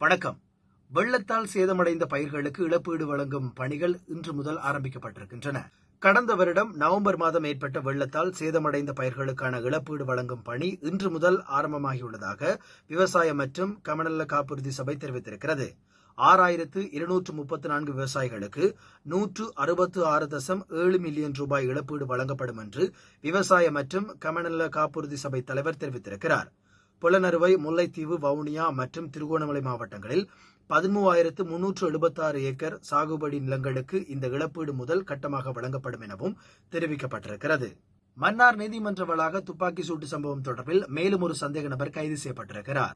வணக்கம். வெள்ளத்தால் சேதமடைந்த பயிர்களுக்கு இழப்பீடு வழங்கும் பணிகள் இன்று முதல் ஆரம்பிக்கப்பட்டிருக்கின்றன. கடந்த வருடம் நவம்பர் மாதம் ஏற்பட்ட வெள்ளத்தால் சேதமடைந்த பயிர்களுக்கான இழப்பீடு வழங்கும் பணி இன்று முதல் ஆரம்பமாகியுள்ளதாக விவசாய மற்றும் கமநல காப்புறுதி சபை தெரிவித்திருக்கிறது. ஆறாயிரத்து இருநூற்று முப்பத்தி நான்கு விவசாயிகளுக்கு நூற்று அறுபத்து ஆறு தசம் ஏழு மில்லியன் ரூபாய் இழப்பீடு வழங்கப்படும் என்று விவசாய மற்றும் கமநல காப்புறுதி சபை தலைவர் தெரிவித்திருக்கிறார். புலனறுவை முல்லைத்தீவு வவுனியா மற்றும் திருகோணமலை மாவட்டங்களில் பதிமூவாயிரத்து முன்னூற்று எழுபத்தாறு ஏக்கர் சாகுபடி நிலங்களுக்கு இந்த இழப்பீடு முதல் கட்டமாக வழங்கப்படும் எனவும் தெரிவிக்கப்பட்டிருக்கிறது. மன்னார் நீதிமன்ற வளாக துப்பாக்கி சூட்டு சம்பவம் தொடர்பில் மேலும் ஒரு சந்தேக நபர் கைது செய்யப்பட்டிருக்கிறார்.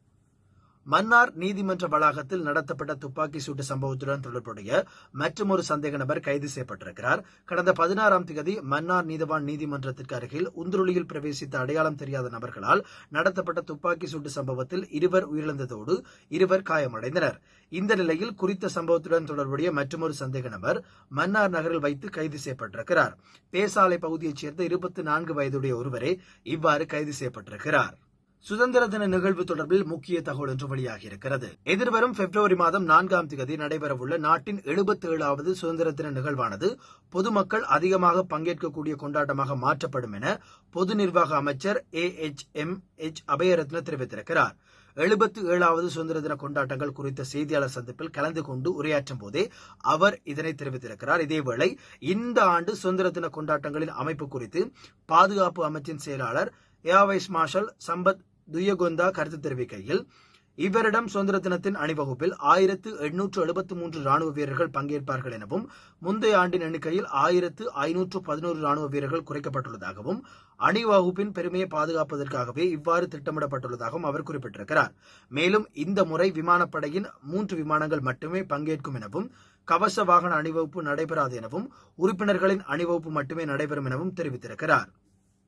மன்னார் நீதிமன்ற வளாகத்தில் நடத்தப்பட்ட துப்பாக்கி சூட்டு சம்பவத்துடன் தொடர்புடைய மற்றொரு சந்தேக நபர் கைது செய்யப்பட்டிருக்கிறார். கடந்த பதினாறாம் தேதி மன்னார் நீதவான் நீதிமன்றத்திற்கு அருகில் உந்துருளியில் பிரவேசித்த அடையாளம் தெரியாத நபர்களால் நடத்தப்பட்ட துப்பாக்கி சூட்டு சம்பவத்தில் இருவர் உயிரிழந்ததோடு இருவர் காயமடைந்தனர். இந்த நிலையில் குறித்த சம்பவத்துடன் தொடர்புடைய மற்றொரு சந்தேக நபர் மன்னார் நகரில் வைத்து கைது செய்யப்பட்டிருக்கிறார். பேசாலை பகுதியைச் சேர்ந்த இருபத்தி நான்கு வயதுடைய ஒருவரே இவ்வாறு கைது செய்யப்பட்டிருக்கிறார். சுதந்திர தின நிகழ்வு தொடர்பில் முக்கிய தகவல் ஒன்று வெளியாகியிருக்கிறது. எதிர்வரும் பிப்ரவரி மாதம் நான்காம் தேதி நடைபெறவுள்ள நாட்டின் எழுபத்தி ஏழாவது சுதந்திர தின நிகழ்வானது பொதுமக்கள் அதிகமாக பங்கேற்கக்கூடிய கொண்டாட்டமாக மாற்றப்படும் என பொது நிர்வாக அமைச்சர் A H M H Abeyratne தெரிவித்திருக்கிறார். எழுபத்தி ஏழாவது சுதந்திர தின கொண்டாட்டங்கள் குறித்த செய்தியாளர் சந்திப்பில் கலந்து கொண்டு உரையாற்றும் போதே அவர் இதனை தெரிவித்திருக்கிறார். இதேவேளை இந்த ஆண்டு சுதந்திர தின கொண்டாட்டங்களின் அமைப்பு குறித்து பாதுகாப்பு அமைச்சின் செயலாளர் ஏர்வைஸ் மார்ஷல் சம்பத் துயகொந்தா கருத்து தெரிவிக்கையில் இவரிடம் சுதந்திர தினத்தின் அணிவகுப்பில் ஆயிரத்து எண்ணூற்று எழுபத்தி மூன்று ராணுவ வீரர்கள் பங்கேற்பார்கள் எனவும் முந்தைய ஆண்டின் எண்ணிக்கையில் ஆயிரத்து ஐநூற்று பதினோரு ராணுவ வீரர்கள் குறைக்கப்பட்டுள்ளதாகவும் அணிவகுப்பின் பெருமையை பாதுகாப்பதற்காகவே இவ்வாறு திட்டமிடப்பட்டுள்ளதாகவும் அவர் குறிப்பிட்டிருக்கிறார். மேலும் இந்த முறை விமானப்படையின் மூன்று விமானங்கள் மட்டுமே பங்கேற்கும் எனவும் கவச வாகன அணிவகுப்பு நடைபெறாது எனவும் உறுப்பினர்களின் அணிவகுப்பு மட்டுமே நடைபெறும் எனவும் தெரிவித்திருக்கிறார்.